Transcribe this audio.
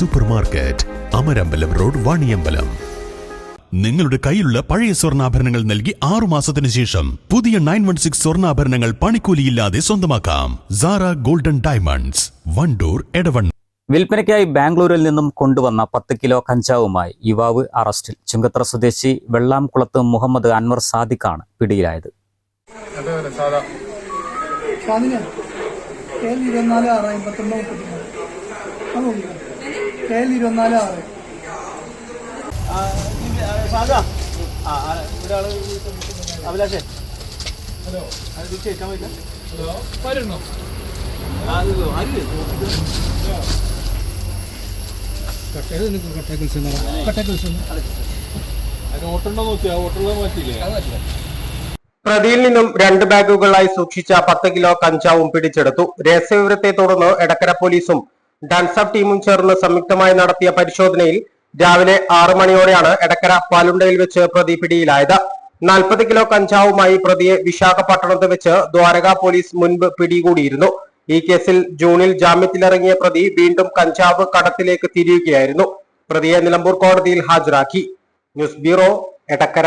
Supermarket Amarambalam road Vaniyambalam. നിങ്ങളുടെ കയ്യിലുള്ള പഴയ സ്വർണാഭരണങ്ങൾ നൽകി ആറു മാസത്തിന് ശേഷം പുതിയ നയൻ വൺ സിക്സ് സ്വർണാഭരണങ്ങൾ പണിക്കൂലിയില്ലാതെ സ്വന്തമാക്കാം. സാറ ഗോൾഡൻ ഡയമണ്ട്സ് വണ്ടൂർ എടവൺ വിൽപ്പനയ്ക്കായി ബാംഗ്ലൂരിൽ നിന്നും കൊണ്ടുവന്ന പത്ത് കിലോ കഞ്ചാവുമായി യുവാവ് അറസ്റ്റിൽ. ചുങ്കത്ര സ്വദേശി വെള്ളാംകുളത്ത് മുഹമ്മദ് അൻവർ സാദിഖാണ് പിടിയിലായത്. ഇരുപത്തിനാല് ആറ് അമ്പത്തൊന്ന് കെ എൽ ഇരുപത്തിനാല് ആറ് അതിന് ഓട്ടുണ്ടോ നോക്കിയാ? ഹലോ മാറ്റിയില്ലേ. പ്രതിയിൽ നിന്നും രണ്ട് ബാഗുകളായി സൂക്ഷിച്ച പത്ത് കിലോ കഞ്ചാവും പിടിച്ചെടുത്തു. രഹസ്യവിവരത്തെ തുടർന്ന് എടക്കര പോലീസും ഡാൻസപ്പ് ടീമും ചേർന്ന് സംയുക്തമായി നടത്തിയ പരിശോധനയിൽ രാവിലെ ആറു മണിയോടെയാണ് എടക്കര പാലുണ്ടയിൽ വെച്ച് പ്രതി പിടിയിലായത്. നാൽപ്പത് കിലോ കഞ്ചാവുമായി പ്രതിയെ വിശാഖപട്ടണത്ത് വെച്ച് ദ്വാരക പോലീസ് മുൻപ് പിടികൂടിയിരുന്നു. ഈ കേസിൽ ജൂണിൽ ജാമ്യത്തിലിറങ്ങിയ പ്രതി വീണ്ടും കഞ്ചാവ് കടത്തിലേക്ക് തിരിയുകയായിരുന്നു. പ്രതിയെ നിലമ്പൂർ കോടതിയിൽ ഹാജരാക്കി. News bureau Edakkara.